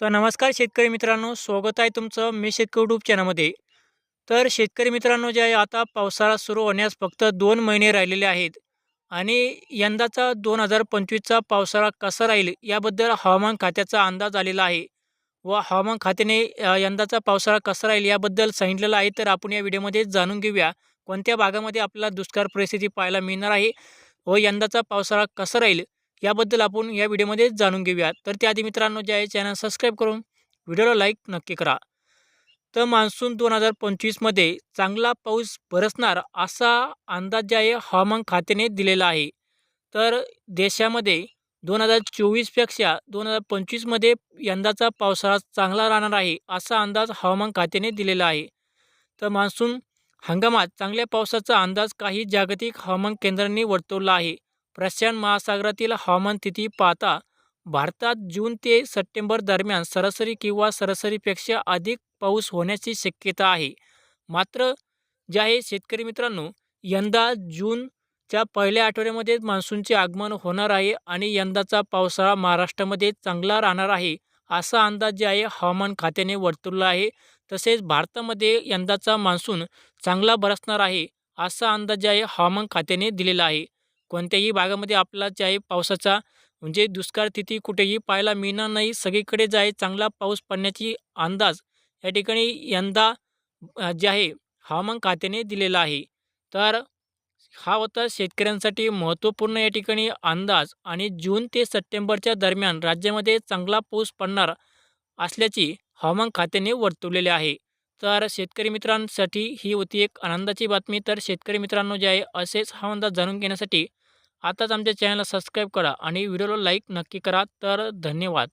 तर नमस्कार शेतकरी मित्रांनो स्वागत आहे तुमचं मी शेतकरी यूट्यूब चॅनलमध्ये तर शेतकरी मित्रांनो जे आहे आता पावसाळा सुरू होण्यास फक्त दोन महिने राहिलेले आहेत आणि यंदाचा दोन हजार पंचवीसचा पावसाळा कसा राहील याबद्दल हवामान खात्याचा अंदाज आलेला आहे व हवामान खात्याने यंदाचा पावसाळा कसा राहील याबद्दल सांगितलेलं आहे. तर आपण या व्हिडिओमध्ये जाणून घेऊया कोणत्या भागामध्ये आपल्याला दुष्काळ परिस्थिती पाहायला मिळणार आहे व यंदाचा पावसाळा कसा राहील याबद्दल आपण या व्हिडिओमध्ये जाणून घेऊया तर त्याआधी मित्रांनो जे आहे चॅनल सबस्क्राईब करून व्हिडिओला लाईक नक्की करा. तर मान्सून दोन हजार पंचवीसमध्ये चांगला पाऊस बरसणार असा अंदाज जे आहे हवामान खात्याने दिलेला आहे. तर देशामध्ये दोन हजार चोवीसपेक्षा दोन हजार पंचवीसमध्ये यंदाचा पावसाळा चांगला राहणार आहे असा अंदाज हवामान खात्याने दिलेला आहे. तर मान्सून हंगामात चांगल्या पावसाचा अंदाज काही जागतिक हवामान केंद्रांनी वर्तवला आहे. प्रशांत महासागरातील हवामान स्थिती पाहता भारतात जून ते सप्टेंबर दरम्यान सरासरी किंवा सरासरीपेक्षा अधिक पाऊस होण्याची शक्यता आहे. मात्र जे आहे शेतकरी मित्रांनो यंदा जूनच्या पहिल्या आठवड्यामध्ये मान्सूनचे आगमन होणार आहे आणि यंदाचा पावसाळा महाराष्ट्रामध्ये चांगला राहणार आहे असा अंदाज जे आहे हवामान खात्याने वर्तवला आहे. तसेच भारतामध्ये यंदाचा मान्सून चांगला बरसणार आहे असा अंदाज जे आहे हवामान खात्याने दिलेला आहे. कोणत्याही भागामध्ये आपला जे आहे पावसाचा म्हणजे दुष्काळ स्थिती कुठेही पाहायला मिळणार नाही. सगळीकडे जे आहे चांगला पाऊस पडण्याची अंदाज या ठिकाणी यंदा जे आहे हवामान खात्याने दिलेला आहे. तर हा होता शेतकऱ्यांसाठी महत्त्वपूर्ण या ठिकाणी अंदाज आणि जून ते सप्टेंबरच्या दरम्यान राज्यामध्ये चांगला पाऊस पडणार असल्याची हवामान खात्याने वर्तवलेले आहे. तर शेतकरी मित्रांसाठी ही होती एक आनंदाची बातमी. तर शेतकरी मित्रांनो जे आहे असेच हा अंदाज जाणून घेण्यासाठी आताच आमच्या चॅनलला सबस्क्राईब करा आणि व्हिडिओला लाईक नक्की करा. तर धन्यवाद.